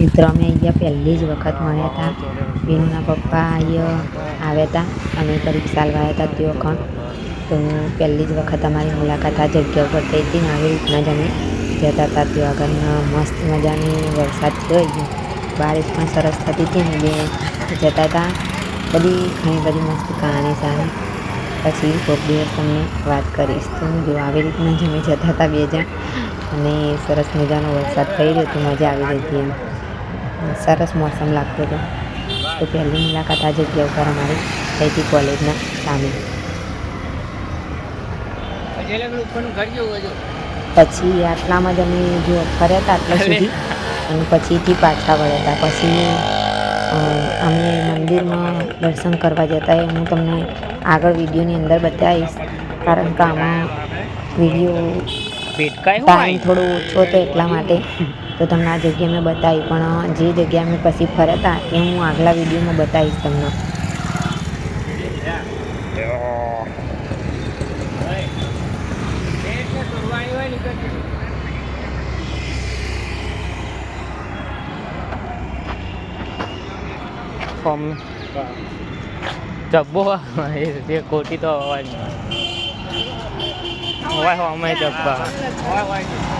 મિત્રો અમે અહીંયા પહેલી જ વખત મળ્યા હતા. બેનના પપ્પા અહીંયા આવ્યા હતા. અને પરીક્ષા લવાયા હતા તે વખત તો પહેલી જ વખત અમારી મુલાકાત આ જગ્યા ઉપર થઈ હતી ને આવી રીતના જ અમે જતા હતા ત્યાં આગળ મસ્ત મજાની વરસાદ થયો ગયો બારિશ પણ સરસ થતી હતી ને બે જતા હતા. બધી ઘણી બધી મસ્ત કહાણી સારી પછી કોઈક દિવસ તમને વાત કરીશ. તો જો આવી રીતના જ અમે જતા હતા બે જણ. અને સરસ મજાનો વરસાદ થઈ રહ્યો હતો, મજા આવી રહી હતી એમ. સરસ મોસમ લાગતો હતો. તો પહેલી મુલાકાત આ જગ્યા ઉપર અમારી થઈ હતી કોલેજના સામે. પછી આટલામાં જ અમે જો ફર્યા હતા આટલા સુધી અને પછીથી પાછા વળ્યા હતા. પછી અમે મંદિરમાં દર્શન કરવા જતા એ હું તમને આગળ વિડીયોની અંદર બતાવીશ. કારણ કે આમાં વીડિયો ટાઈમ થોડો ઓછો હતો એટલા માટે. તો તમને આ જગ્યા મેં બતાવી પણ જે જગ્યા મેં પછી ફર્યા હતા એ હું આગલા વિડીયોમાં બતાવીશ તમને જબ્બો એ ખોટી તો અવાજ હોય હો અમે જબ્બા હોય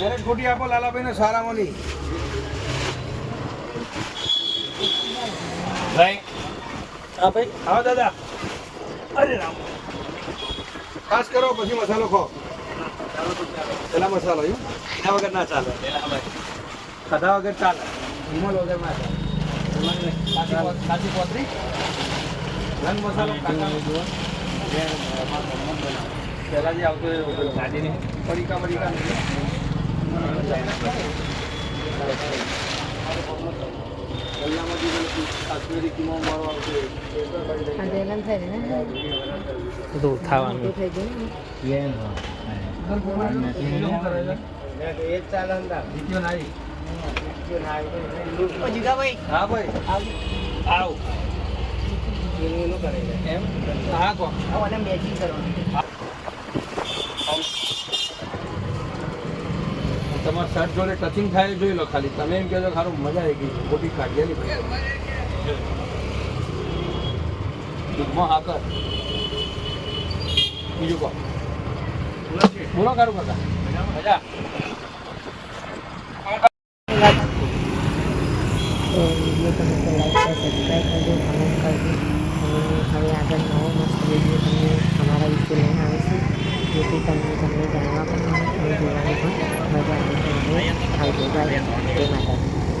મેરેજ ખોટી આપો લાલાભાઈ ને સારા મળી ભાઈ. હા ભાઈ. હા દાદા. અરે રામ. ખાસ કરો પછી મસાલો ખો પેલા મસાલો એમ એના વગર ના ચાલે. ખાધા વગર ચાલે. વિમલ વગર ના ચાલે. કાચી- કાચી મસાલો કાકા પહેલા જે આવતો એ ગાડીને પડીકા પડીકા કાશ્મીરી કિમો મારો આવશે બધું થવાનું એ જ બીજો નાઈ. હા ભાઈ. આવ. એનું એનું કરે છે. એમ હા કરવાનું તમારા શર્ટ જોડે ટચિંગ થાય જોઈ લો ખાલી. તમે એમ કહેજો ખારું મજા આવી ગઈ. મોટી કાઢીએ ભાઈ. દૂધમાં હાકર બીજું કહો. બોલો કારું કાકા. મજા સબસ્ક્રાઈબ કરજો કમેન્ટ કરજો. અને હવે આગળ નવો મસ્ત વીડિયો તમને અમારા વિશે લઈને આવીશું. જેથી તમને તમને જાણવા પણ અને જોવાની પણ મજા આવે. તો હવે આવજો બાય જય માતાજી.